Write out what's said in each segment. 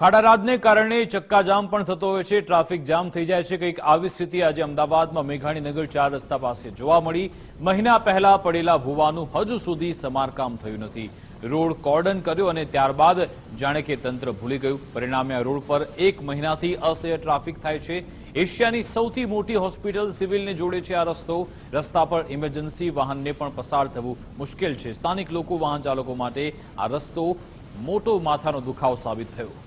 ખાડારાજને કારણે ચક્કાજામ પણ થતો હોય છે. ટ્રાફિક જામ થઈ જાય છે. કંઈક આવી સ્થિતિ આજે અમદાવાદમાં મેઘાણીનગર ચાર રસ્તા પાસે જોવા મળી. મહિના પહેલા પડેલા ભૂવાનું હજુ સુધી સમારકામ થયું નથી. રોડ કોર્ડન કર્યો અને ત્યારબાદ જાણે કે તંત્ર ભૂલી ગયું. પરિણામે આ રોડ પર એક મહિનાથી અસહ્ય ટ્રાફિક થાય છે. એશિયાની સૌથી મોટી હોસ્પિટલ સિવિલને જોડે છે આ રસ્તો. રસ્તા પર ઇમરજન્સી વાહનને પણ પસાર થવું મુશ્કેલ છે. સ્થાનિક લોકો વાહન ચાલકો માટે આ રસ્તો મોટો માથાનો દુખાવો સાબિત થયો.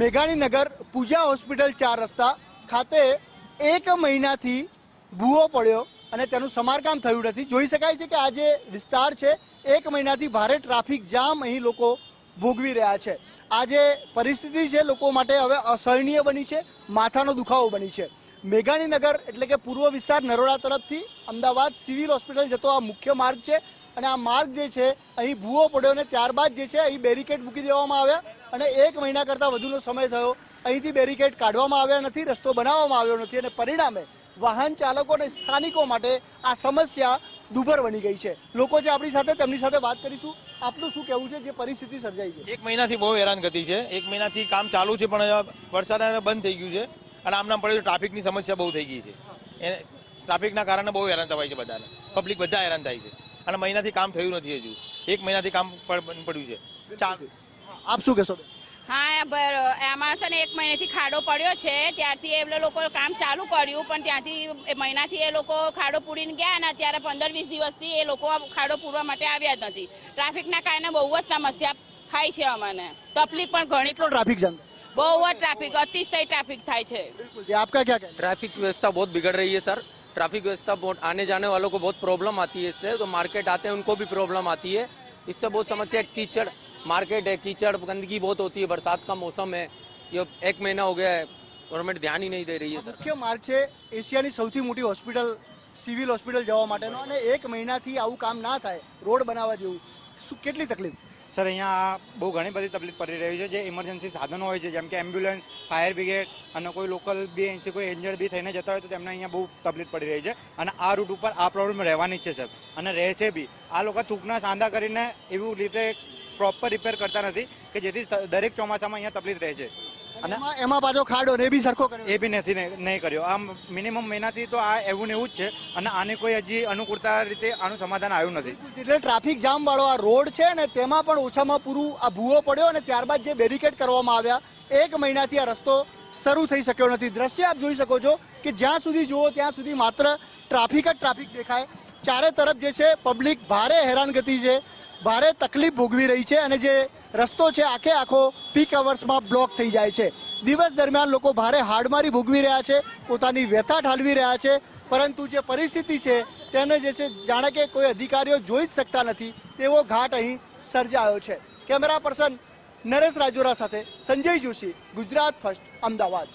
મેઘાણીનગર પૂજા હોસ્પિટલ ચાર રસ્તા ખાતે એક મહિનાથી ભૂવો પડ્યો અને તેનું સમારકામ થયું નથી. જોઈ શકાય છે કે આ જે વિસ્તાર છે, એક મહિનાથી ભારે ટ્રાફિક જામ અહીં લોકો ભોગવી રહ્યા છે. આ જે પરિસ્થિતિ છે લોકો માટે હવે અસહનીય બની છે, માથાનો દુખાવો બની છે. મેઘાણીનગર એટલે કે પૂર્વ વિસ્તાર નરોડા તરફથી અમદાવાદ સિવિલ હોસ્પિટલ જતો આ મુખ્ય માર્ગ છે. અને આ માર્ગ જે છે, અહીં ભૂવો પડ્યો અને ત્યારબાદ જે છે, અહીં બેરિકેડ મૂકી દેવામાં આવ્યા અને એક મહિના કરતાં વધુનો સમય થયો. અહીંથી બેરિકેડ કાઢવામાં આવ્યા નથી, રસ્તો બનાવવામાં આવ્યો નથી અને પરિણામે વાહન ચાલકો અને સ્થાનિકો માટે આ સમસ્યા દુભર બની ગઈ છે. લોકો જે આપણી સાથે, તેમની સાથે વાત કરીશું. આપનું શું કહેવું છે, જે પરિસ્થિતિ સર્જાઈ છે? એક મહિનાથી બહુ હેરાનગતિ છે. એક મહિનાથી કામ ચાલુ છે, પણ વરસાદ બંધ થઈ ગયું છે. અને આમના પડે ટ્રાફિકની સમસ્યા બહુ થઈ ગઈ છે. એ ટ્રાફિકના કારણે બહુ હેરાન થવાય છે બધાને. પબ્લિક બધા હેરાન થાય છે. અને મહિનાથી કામ થયું નથી હજુ. એક મહિનાથી કામ પડ્યું છે. ચાલુ. આપ શું કહેશો? હા એમાં છે ને એક મહિનાથી ખાડો પડ્યો છે. ત્યારથી એ લોકો કામ ચાલુ કર્યું પણ ત્યાંથી મહિનાથી એ લોકો ખાડો પૂરીને ગયા અને અત્યારે પંદર વીસ દિવસથી એ લોકો ખાડો પૂરવા માટે આવ્યા જ નથી. ટ્રાફિકના કારણે બહુ જ સમસ્યા થાય છે અમને. તકલીફ પણ ઘણી. Traffic jam? બહુ જ ટ્રાફિક અતિશય ટ્રાફિક થાય છે. આપકા ક્યાં ટ્રાફિક વ્યવસ્થા બહુ બિગડ રહી છે સર. ट्रैफिक व्यवस्था बहुत आने जाने वालों को बहुत प्रॉब्लम आती है इससे तो मार्केट आते हैं उनको भी प्रॉब्लम आती है इससे बहुत समस्या है कीचड़ मार्केट है कीचड़ गंदगी बहुत होती है बरसात का मौसम है ये एक महीना हो गया है गवर्नमेंट ध्यान ही नहीं दे रही है सर મુખ્ય માર્ગ છે એશિયાની સૌથી મોટી હોસ્પિટલ સિવિલ હોસ્પિટલ જવા માટેનો અને એક મહિનાથી આવું કામ ના થાય રોડ બનાવવા જેવું શું કેટલી તકલીફ સર, અહીંયા બહુ ઘણી બધી તકલીફ પડી રહી છે જે ઇમરજન્સી સાધનો હોય છે, જેમ કે એમ્બ્યુલન્સ ફાયર બ્રિગેડ અને કોઈ લોકલ બી કોઈ ઇન્જર્ડ બી થઈને જતા હોય તો તેમને અહીંયા બહુ તકલીફ પડી રહી છે. અને આ રૂટ ઉપર આ પ્રોબ્લેમ રહેવાની છે, સર. અને રહેશે બી. આ લોકો થૂંકના સાંધા કરીને એવું રીતે પ્રોપર રિપેર કરતા નથી કે જેથી દરેક ચોમાસામાં અહીંયા તકલીફ રહે છે. અને એમાં એમાં પાછો ખાડો ને એ બી સરખો કર્યો. એ બી નથી નહીં કર્યો. આમ મિનિમમ મહિનાથી તો આ એવું ને એવું જ છે. અને આને કોઈ હજી અનુકૂળતા રીતે આનું સમાધાન આવ્યું નથી. એટલે ટ્રાફિક જામ વાળો આ રોડ છે ને તેમાં પણ ઓછામાં પૂરું આ ભૂવો પડ્યો અને ત્યારબાદ જે બેરિકેડ કરવામાં આવ્યા એક મહિનાથી આ રસ્તો શરૂ થઈ શક્યો નથી. દ્રશ્ય આપ જોઈ શકો છો કે જ્યાં સુધી જુઓ ત્યાં સુધી માત્ર ટ્રાફિક જ ટ્રાફિક દેખાય. ચારે તરફ જે છે પબ્લિક ભારે હેરાનગતિ છે ભારે તકલીફ ભોગવી રહી છે અને જે રસ્તો છે આખે આખો પીક અવર્સમાં બ્લોક થઈ જાય છે. દિવસ દરમિયાન લોકો ભારે હાડમારી ભોગવી રહ્યા છે, પોતાની વ્યથા ઠાલવી રહ્યા છે, પરંતુ જે પરિસ્થિતિ છે, તેને જે છે, જાણે કે કોઈ અધિકારીઓ જોઈ જ શકતા નથી, તેવો ઘાટ અહીં સર્જાયો છે. કેમેરા પર્સન નરેશ રાજોરા સાથે સંજય જોશી, ગુજરાત ફર્સ્ટ, અમદાવાદ.